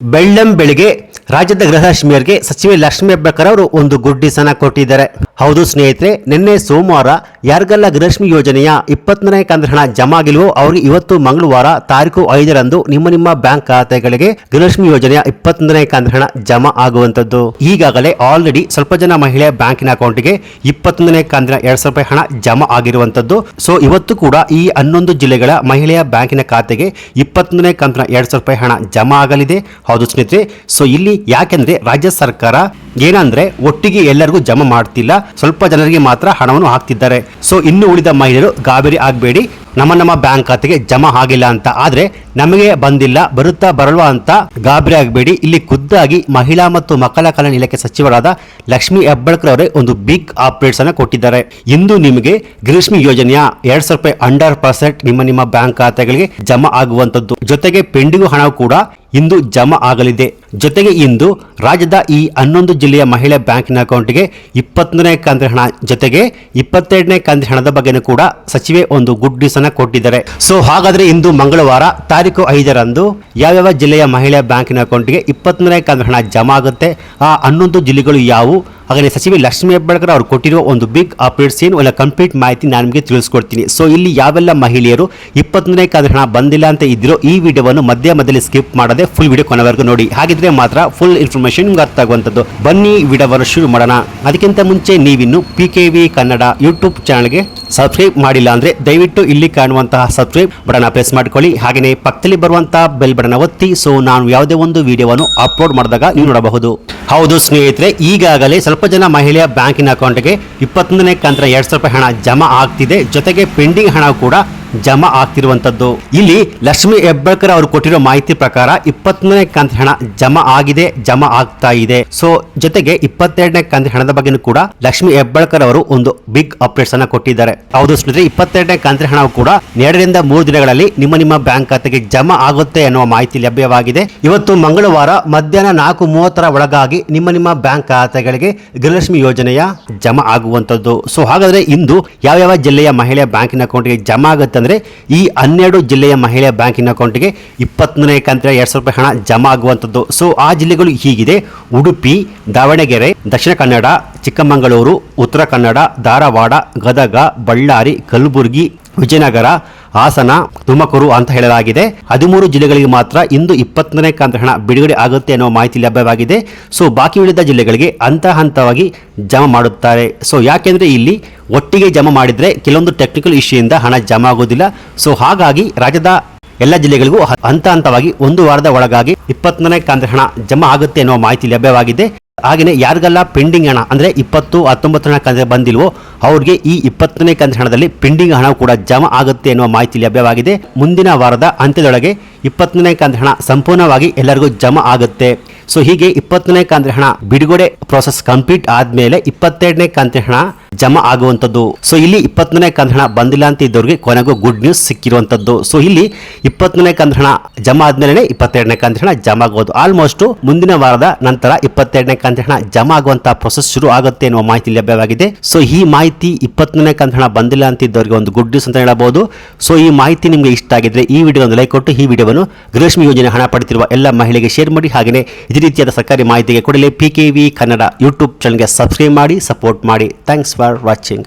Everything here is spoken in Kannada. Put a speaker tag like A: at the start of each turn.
A: ಬೆಳ್ಳಂ ಬೆಳಿಗ್ಗೆ ರಾಜ್ಯದ ಗೃಹಲಕ್ಷ್ಮಿಯರಿಗೆ ಸಚಿವೆ ಲಕ್ಷ್ಮಿ ಹೆಬ್ಬಾಳ್ಕರ್ ಅವರು ಒಂದು ಗುಡ್ಡಿಸನ ಕೊಟ್ಟಿದ್ದಾರೆ. ಹೌದು ಸ್ನೇಹಿತರೆ, ನಿನ್ನೆ ಸೋಮವಾರ ಯಾರಿಗೆಲ್ಲ ಗೃಹಲಕ್ಷ್ಮಿ ಯೋಜನೆಯ ಇಪ್ಪತ್ತನೇ ಕಂದ್ರಹಣ ಹಣ ಜಮಾ ಆಗಿಲ್ವೋ ಅವರಿಗೆ ಇವತ್ತು ಮಂಗಳವಾರ ತಾರೀಕು ಐದರಂದು ನಿಮ್ಮ ನಿಮ್ಮ ಬ್ಯಾಂಕ್ ಖಾತೆಗಳಿಗೆ ಗೃಹಲಕ್ಷ್ಮಿ ಯೋಜನೆಯ ಇಪ್ಪತ್ತೊಂದನೇ ಕಂದ್ರಹಣ ಹಣ ಜಮಾ ಆಗುವಂತದ್ದು ಈಗಾಗಲೇ ಆಲ್ರೆಡಿ ಸ್ವಲ್ಪ ಜನ ಮಹಿಳೆಯ ಬ್ಯಾಂಕಿನ ಅಕೌಂಟ್ಗೆ ಇಪ್ಪತ್ತೊಂದನೇ ಕಂದ್ರ ಎರಡ್ ಸಾವಿರ ರೂಪಾಯಿ ಹಣ ಜಮಾ ಆಗಿರುವಂತದ್ದು ಸೊ ಇವತ್ತು ಕೂಡ ಈ ಹನ್ನೊಂದು ಜಿಲ್ಲೆಗಳ ಮಹಿಳೆಯ ಬ್ಯಾಂಕಿನ ಖಾತೆಗೆ ಇಪ್ಪತ್ತೊಂದನೇ ಕಂತಿನ ಎರಡ್ ಸಾವಿರ ರೂಪಾಯಿ ಹಣ ಜಮಾ ಆಗಲಿದೆ. ಹೌದು ಸ್ನೇಹಿತರೆ ಸೊ ಇಲ್ಲಿ ಯಾಕೆಂದ್ರೆ ರಾಜ್ಯ ಸರ್ಕಾರ ಏನಂದ್ರೆ ಒಟ್ಟಿಗೆ ಎಲ್ಲರಿಗೂ ಜಮಾ ಮಾಡ್ತಿಲ್ಲ. ಸ್ವಲ್ಪ ಜನರಿಗೆ ಮಾತ್ರ ಹಣವನ್ನು ಹಾಕ್ತಿದ್ದಾರೆ. ಸೊ ಇನ್ನು ಉಳಿದ ಮಹಿಳೆಯರು ಗಾಬರಿ ಆಗಬೇಡಿ. ನಮ್ಮ ನಮ್ಮ ಬ್ಯಾಂಕ್ ಖಾತೆಗೆ ಜಮಾ ಆಗಿಲ್ಲ ಅಂತ. ಆದ್ರೆ ನಮಗೆ ಬಂದಿಲ್ಲ, ಬರುತ್ತಾ ಬರಲ್ವಾ ಅಂತ ಗಾಬರಿ ಆಗಬೇಡಿ. ಇಲ್ಲಿ ಖುದ್ದಾಗಿ ಮಹಿಳಾ ಮತ್ತು ಮಕ್ಕಳ ಕಲ್ಯಾಣ ಇಲಾಖೆ ಸಚಿವರಾದ ಲಕ್ಷ್ಮಿ ಹೆಬ್ಬಾಳ್ಕರ್ ಅವರೇ ಒಂದು ಬಿಗ್ ಅಪ್ಡೇಟ್ಸ್ ಅನ್ನ ಕೊಟ್ಟಿದ್ದಾರೆ. ಇಂದು ನಿಮಗೆ ಗ್ರೀಷ್ಮಿ ಯೋಜನೆಯ ಎರಡ್ ಸಾವಿರ ರೂಪಾಯಿ ಅಂಡರ್ ಪರ್ಸೆಂಟ್ ನಿಮ್ಮ ನಿಮ್ಮ ಬ್ಯಾಂಕ್ ಖಾತೆಗಳಿಗೆ ಜಮಾ ಆಗುವಂತದ್ದು ಜೊತೆಗೆ ಪೆಂಡಿಂಗ್ ಹಣ ಕೂಡ ಇಂದು ಜಮಾ ಆಗಲಿದೆ. ಜೊತೆಗೆ ಇಂದು ರಾಜ್ಯದ ಈ ಹನ್ನೊಂದು ಜಿಲ್ಲೆಯ ಮಹಿಳೆ ಬ್ಯಾಂಕಿನ ಅಕೌಂಟ್ಗೆ ಇಪ್ಪತ್ತನೇ ಕಂತಿನ ಹಣ, ಜೊತೆಗೆ ಇಪ್ಪತ್ತೆರಡನೇ ಕಂತಿನ ಹಣದ ಬಗ್ಗೆನೂ ಕೂಡ ಸಚಿವೆ ಒಂದು ಗುಡ್ ನ್ಯೂಸ್ ಅನ್ನ ಕೊಟ್ಟಿದ್ದಾರೆ. ಸೊ ಹಾಗಾದ್ರೆ ಇಂದು ಮಂಗಳವಾರ ತಾರೀಕು ಐದರಂದು ಯಾವ್ಯಾವ ಜಿಲ್ಲೆಯ ಮಹಿಳಾ ಬ್ಯಾಂಕಿನ ಅಕೌಂಟ್ಗೆ ಇಪ್ಪತ್ತನೇ ಕಂದ ಹಣ ಜಮಾ ಆಗುತ್ತೆ? ಆ ಹನ್ನೊಂದು ಜಿಲ್ಲೆಗಳು ಯಾವುವು? ಹಾಗೆ ಸಚಿವೆ ಲಕ್ಷ್ಮೀ ಹೆಬ್ಬಾಳ್ಕರ್ ಅವರು ಕೊಟ್ಟಿರುವ ಒಂದು ಬಿಗ್ ಅಪ್ಡೇಟ್ಸ್ ಏನು? ಒಳ್ಳೆ ಕಂಪ್ಲೀಟ್ ಮಾಹಿತಿ ನಾನು ನಿಮಗೆ ತಿಳಿಸ್ಕೊಡ್ತೀನಿ. ಸೊ ಇಲ್ಲಿ ಯಾವೆಲ್ಲ ಮಹಿಳೆಯರು ಇಪ್ಪತ್ತೊಂದನೇ ಕಾದ ಹಣ ಬಂದಿಲ್ಲ ಅಂತ ಇದ್ದಿರೋ ಈ ವಿಡಿಯೋವನ್ನು ಮಧ್ಯ ಮಧ್ಯದಲ್ಲಿ ಸ್ಕಿಪ್ ಮಾಡದೆ ಫುಲ್ ವಿಡಿಯೋ ಕೊನೆವರೆಗೂ ನೋಡಿ. ಹಾಗಿದ್ರೆ ಮಾತ್ರ ಫುಲ್ ಇನ್ಫಾರ್ಮೇಶನ್ ನಿಮ್ಗೆ ಅರ್ಥ ಆಗುವಂಥದ್ದು. ಬನ್ನಿ ವಿಡಿಯೋವನ್ನು ಶುರು ಮಾಡೋಣ. ಅದಕ್ಕಿಂತ ಮುಂಚೆ ನೀವಿನ್ನು P K V Kannada YouTube ಚಾನಲ್ಗೆ ಸಬ್ಸ್ಕ್ರೈಬ್ ಮಾಡಿಲ್ಲ ಅಂದ್ರೆ ದಯವಿಟ್ಟು ಇಲ್ಲಿ ಕಾಣುವಂತಹ ಸಬ್ಸ್ಕ್ರೈಬ್ ಬಟನ್ ಪ್ರೆಸ್ ಮಾಡ್ಕೊಳ್ಳಿ. ಹಾಗೆಯೇ ಪಕ್ಕದಲ್ಲಿ ಬರುವಂತಹ ಬೆಲ್ ಬಟನ್ ಒತ್ತಿ. ಸೊ ನಾನು ಯಾವುದೇ ಒಂದು ವಿಡಿಯೋವನ್ನು ಅಪ್ಲೋಡ್ ಮಾಡಿದಾಗ ನೀವು ನೋಡಬಹುದು. ಹೌದು ಸ್ನೇಹಿತರೆ, ಈಗಾಗಲೇ ಸ್ವಲ್ಪ ಜನ ಮಹಿಳೆಯ ಬ್ಯಾಂಕಿನ ಅಕೌಂಟ್ಗೆ ಇಪ್ಪತ್ತೊಂದನೇ ಕಂತಿನ ಎರಡು ಸಾವಿರ ರೂಪಾಯಿ ಹಣ ಜಮಾ ಆಗ್ತಿದೆ. ಜೊತೆಗೆ ಪೆಂಡಿಂಗ್ ಹಣ ಕೂಡ ಜಮಾ ಆಗ್ತಿರುವಂತದ್ದು. ಇಲ್ಲಿ ಲಕ್ಷ್ಮಿ ಹೆಬ್ಬಾಳ್ಕರ್ ಅವರು ಕೊಟ್ಟಿರೋ ಮಾಹಿತಿ ಪ್ರಕಾರ ಇಪ್ಪತ್ತನೇ ಕಂತಿನ ಹಣ ಜಮಾ ಆಗಿದೆ, ಜಮಾ ಆಗ್ತಾ ಇದೆ. ಸೊ ಜೊತೆಗೆ ಇಪ್ಪತ್ತೆರಡನೇ ಕಂತಿನ ಹಣದ ಬಗ್ಗೆನೂ ಕೂಡ ಲಕ್ಷ್ಮಿ ಹೆಬ್ಬಾಳ್ಕರ್ ಅವರು ಒಂದು ಬಿಗ್ ಅಪ್ಡೇಟ್ಸ್ ಅನ್ನ ಕೊಟ್ಟಿದ್ದಾರೆ. ಹೌದು ಸ್ನೇಹಿತರೆ, ಇಪ್ಪತ್ತೆರಡನೇ ಕಂತಿನ ಹಣ ಕೂಡ ಎರಡರಿಂದ ಮೂರು ದಿನಗಳಲ್ಲಿ ನಿಮ್ಮ ನಿಮ್ಮ ಬ್ಯಾಂಕ್ ಖಾತೆಗೆ ಜಮಾ ಆಗುತ್ತೆ ಅನ್ನುವ ಮಾಹಿತಿ ಲಭ್ಯವಾಗಿದೆ. ಇವತ್ತು ಮಂಗಳವಾರ ಮಧ್ಯಾಹ್ನ ನಾಲ್ಕು ಮೂವತ್ತರ ಒಳಗಾಗಿ ನಿಮ್ಮ ನಿಮ್ಮ ಬ್ಯಾಂಕ್ ಖಾತೆಗಳಿಗೆ ಗೃಹಲಕ್ಷ್ಮಿ ಯೋಜನೆಯ ಜಮಾ ಆಗುವಂತದ್ದು. ಸೊ ಹಾಗಾದ್ರೆ ಇಂದು ಯಾವ ಜಿಲ್ಲೆಯ ಮಹಿಳೆಯ ಬ್ಯಾಂಕಿನ ಅಕೌಂಟ್ಗೆ ಜಮಾ ಆಗುತ್ತೆ ಅಂದ್ರೆ ಈ ಹನ್ನೆರಡು ಜಿಲ್ಲೆಯ ಮಹಿಳೆಯ ಬ್ಯಾಂಕಿನ ಅಕೌಂಟ್ಗೆ ಇಪ್ಪತ್ತನೇ ಕಂತಿನ ಎರಡು ಸಾವಿರ ರೂಪಾಯಿ ಹಣ ಜಮಾ ಆಗುವಂಥದ್ದು. ಸೊ ಆ ಜಿಲ್ಲೆಗಳು ಹೀಗಿದೆ. ಉಡುಪಿ, ದಾವಣಗೆರೆ, ದಕ್ಷಿಣ ಕನ್ನಡ, ಚಿಕ್ಕಮಗಳೂರು, ಉತ್ತರ ಕನ್ನಡ, ಧಾರವಾಡ, ಗದಗ, ಬಳ್ಳಾರಿ, ಕಲಬುರಗಿ, ವಿಜಯನಗರ ಹಾಸನ, ತುಮಕೂರು ಅಂತ ಹೇಳಲಾಗಿದೆ. ಹದಿಮೂರು ಜಿಲ್ಲೆಗಳಿಗೆ ಮಾತ್ರ ಇಂದು ಇಪ್ಪತ್ತನೇ ಕಂತ ಹಣ ಬಿಡುಗಡೆ ಆಗುತ್ತೆ ಅನ್ನೋ ಮಾಹಿತಿ ಲಭ್ಯವಾಗಿದೆ. ಸೊ, ಬಾಕಿ ಉಳಿದ ಜಿಲ್ಲೆಗಳಿಗೆ ಹಂತ ಹಂತವಾಗಿ ಜಮಾ ಮಾಡುತ್ತಾರೆ. ಸೊ, ಯಾಕೆಂದ್ರೆ ಇಲ್ಲಿ ಒಟ್ಟಿಗೆ ಜಮಾ ಮಾಡಿದ್ರೆ ಕೆಲವೊಂದು ಟೆಕ್ನಿಕಲ್ ಇಶ್ಯೂಯಿಂದ ಹಣ ಜಮಾ ಆಗೋದಿಲ್ಲ. ಸೊ, ಹಾಗಾಗಿ ರಾಜ್ಯದ ಎಲ್ಲ ಜಿಲ್ಲೆಗಳಿಗೂ ಹಂತ ಹಂತವಾಗಿ ಒಂದು ವಾರದ ಒಳಗಾಗಿ ಇಪ್ಪತ್ತನೇ ಕಂತ ಹಣ ಜಮಾ ಆಗುತ್ತೆ ಅನ್ನೋ ಮಾಹಿತಿ ಲಭ್ಯವಾಗಿದೆ. ಹಾಗೆಯೇ ಯಾರಿಗೆಲ್ಲ ಪೆಂಡಿಂಗ್ ಹಣ, ಅಂದರೆ ಇಪ್ಪತ್ತು, ಹತ್ತೊಂಬತ್ತನೇ ಕಂತು ಬಂದಿಲ್ವೋ, ಅವ್ರಿಗೆ ಈ ಇಪ್ಪತ್ತನೇ ಕಂತು ಹಣದಲ್ಲಿ ಪೆಂಡಿಂಗ್ ಹಣ ಕೂಡ ಜಮಾ ಆಗುತ್ತೆ ಎನ್ನುವ ಮಾಹಿತಿ ಲಭ್ಯವಾಗಿದೆ. ಮುಂದಿನ ವಾರದ ಅಂತ್ಯದೊಳಗೆ ಇಪ್ಪತ್ತನೇ ಕಂತು ಹಣ ಸಂಪೂರ್ಣವಾಗಿ ಎಲ್ಲರಿಗೂ ಜಮಾ ಆಗುತ್ತೆ. ಸೊ ಹೀಗೆ ಇಪ್ಪತ್ತನೇ ಕಂತು ಹಣ ಬಿಡುಗಡೆ ಪ್ರೋಸೆಸ್ ಕಂಪ್ಲೀಟ್ ಆದಮೇಲೆ ಇಪ್ಪತ್ತೆರಡನೇ ಕಂತು ಹಣ ಜಮಾ ಆಗುವಂಥದ್ದು. ಸೊ ಇಲ್ಲಿ ಇಪ್ಪತ್ತನೇ ಕಂದಣ ಬಂದಿಲ್ಲ ಅಂತ ಇದ್ದವ್ರಿಗೆ ಕೊನೆಗೂ ಗುಡ್ ನ್ಯೂಸ್ ಸಿಕ್ಕಿರುವಂಥದ್ದು. ಸೊ ಇಲ್ಲಿ ಇಪ್ಪತ್ತನೇ ಕಂದಣ ಜಮಾ ಆದ್ಮೇಲೆ ಇಪ್ಪತ್ತೆರಡನೇ ಕಂದಣ ಜಮ ಆಗೋದು. ಆಲ್ಮೋಸ್ಟ್ ಮುಂದಿನ ವಾರದ ನಂತರ ಇಪ್ಪತ್ತೆರಡನೇ ಕಂದಣ ಜಮಾ ಆಗುವಂತಹ ಪ್ರೊಸೆಸ್ ಶುರು ಆಗುತ್ತೆ ಎನ್ನುವ ಮಾಹಿತಿ ಲಭ್ಯವಾಗಿದೆ. ಸೊ ಈ ಮಾಹಿತಿ ಇಪ್ಪತ್ತನೇ ಕಂದಣ ಬಂದಿಲ್ಲ ಅಂತ ಇದ್ದವರಿಗೆ ಒಂದು ಗುಡ್ ನ್ಯೂಸ್ ಅಂತ ಹೇಳಬಹುದು. ಸೊ ಈ ಮಾಹಿತಿ ನಿಮಗೆ ಇಷ್ಟ ಆಗಿದ್ರೆ ಈ ವಿಡಿಯೋ ಒಂದು ಲೈಕ್ ಕೊಟ್ಟು, ಈ ವಿಡಿಯೋವನ್ನು ಗೃಹಲಕ್ಷ್ಮಿ ಯೋಜನೆ ಹಣ ಪಡೆದಿರುವ ಎಲ್ಲ ಮಹಿಳೆಗೆ ಶೇರ್ ಮಾಡಿ. ಹಾಗೆಯೇ ಇದೇ ರೀತಿಯಾದ ಸರ್ಕಾರಿ ಮಾಹಿತಿಗೆ ಕೊಡಲಿ. P K V Kannada YouTube ಚಾನಲ್ಗೆ ಸಬ್ಸ್ಕ್ರೈಬ್ ಮಾಡಿ ಸಪೋರ್ಟ್ ಮಾಡಿ. Thanks for for watching.